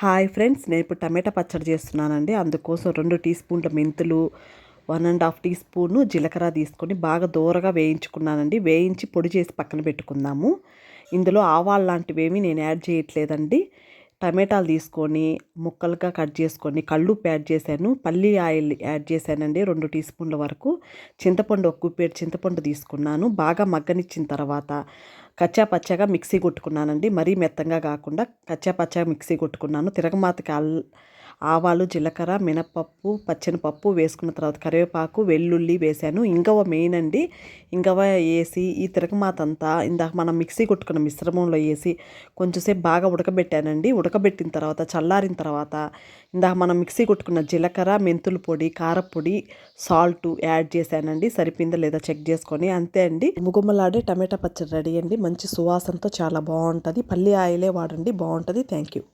Hi friends నేను ఇప్పుడు టమాటా పచ్చడి చేస్తున్నానండి. అందుకోసం రెండు టీ స్పూన్ల మెంతులు one and half teaspoon జీలకర్ర తీసుకొని బాగా దూరగా వేయించుకున్నానండి. వేయించి పొడి చేసి పక్కన పెట్టుకుందాము. ఇందులో ఆవాలు లాంటివి ఏమీ నేను యాడ్ చేయట్లేదండి. టమాటాలు తీసుకొని ముక్కలుగా కట్ చేసుకొని కళ్ళు యాడ్ చేశాను పల్లి ఆయిల్ యాడ్ చేశానండి రెండు టీ స్పూన్ల వరకు. చింతపండు ఒక కుప్పేడు చింతపండు తీసుకున్నాను. బాగా మగ్గనిచ్చిన తర్వాత కచ్చా పచ్చగా మిక్సీ కొట్టుకున్నానండి. మరీ మెత్తంగా కాకుండా కచ్చా పచ్చగా మిక్సీ కొట్టుకున్నాను. తిరగమాతకి అల్ ఆవాలు జీలకర్ర మినపప్పు పచ్చనిపప్పు వేసుకున్న తర్వాత కరివేపాకు వెల్లుల్లి వేశాను ఇంగవ మెయిన్ అండి. ఇంగవ వేసి ఈ తిరగమాతంతా ఇందాక మనం మిక్సీ కొట్టుకున్న మిశ్రమంలో వేసి కొంచెంసేపు బాగా ఉడకబెట్టానండి. ఉడకబెట్టిన తర్వాత చల్లారిన తర్వాత ఇందాక మనం మిక్సీ కొట్టుకున్న జీలకర్ర మెంతుల పొడి కారపొడి సాల్ట్ యాడ్ చేశానండి. సరిపోయిందా లేదా చెక్ చేసుకొని అంతే అండి. ముగుమలాడే టమాటా పచ్చడి రెడీ అండి. మంచి సువాసనతో చాలా బాగుంటుంది. పల్లి ఆయిలే వాడండి. బాగుంటుంది. Thank you